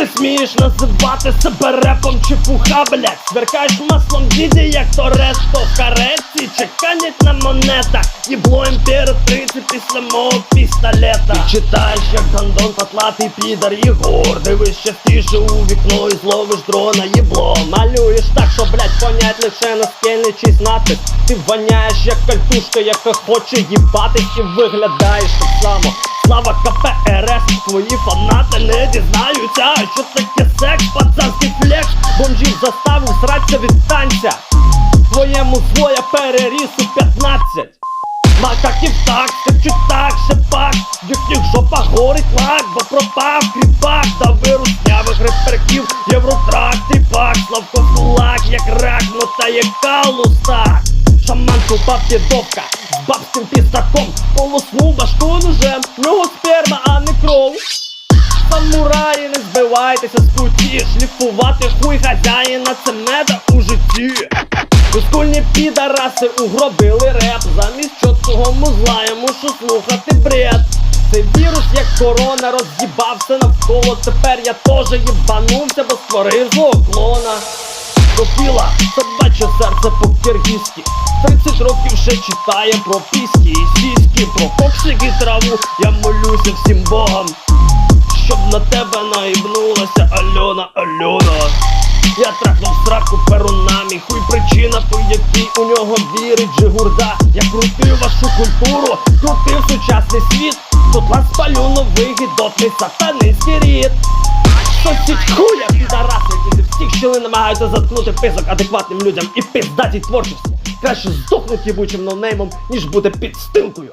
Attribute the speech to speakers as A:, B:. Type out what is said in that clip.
A: Ти смієш називати себе репом чи пуха, блядь? Сверкаєш маслом діді, як Торетто в кареці Чеканять на монетах Єбло імператриці після мого пістолета. Ти читаєш, як гандон патлатий підар Єгор Дивись частіше у вікно і зловиш дрона Єбло Малюєш так, що, блядь, понять лише на скельний чийсь надпис Ти воняєш, як кальтушка, яка хоче їбатись. І виглядаєш так само. Слава КПРС, твої фанати не дізнаються Що таке секс, пацанський флекс? Бомжів заставив сраться від танця. Твоєму я переріс у 15 Макаків так, скачуть так, шепак. В їхніх жопах горить лак, бо пропав кріпак Та вируснявих реперків, євротрак, тріпак Славко кулак, як рак, мотає калустак Шаман тупа підовка з бабським пістаком Полоснув башку ножем, збивайтеся з путі Шліфувати хуй хазяїна, це меда у житті. Безкульні підараси угробили реп Замість чоткого музла я мушу слухати бред. Цей вірус, як корона, роз'їбався навколо Тепер я теж їбанувся, бо створив злого клона Копіла, собаче серце по-киргизьки 30 років ще читає про піськи і сіськи. Про коксик і траву, я молюся всім богам Щоб на тебе наїбнулася. Альона, Альона. Я трахнув сраку перунамі Хуй причина, по якій у нього вірить. Жигурда Я крутив вашу культуру, крутив сучасний світ. Тут вас спалю новий гідотний сатанинський рід. Сосіть хуя, підараси, зі всіх щілин намагаються заткнути писок адекватним людям і пиздатій творчості. Краще здохнуть єбучим ноунеймом, ніж бути підстилкою.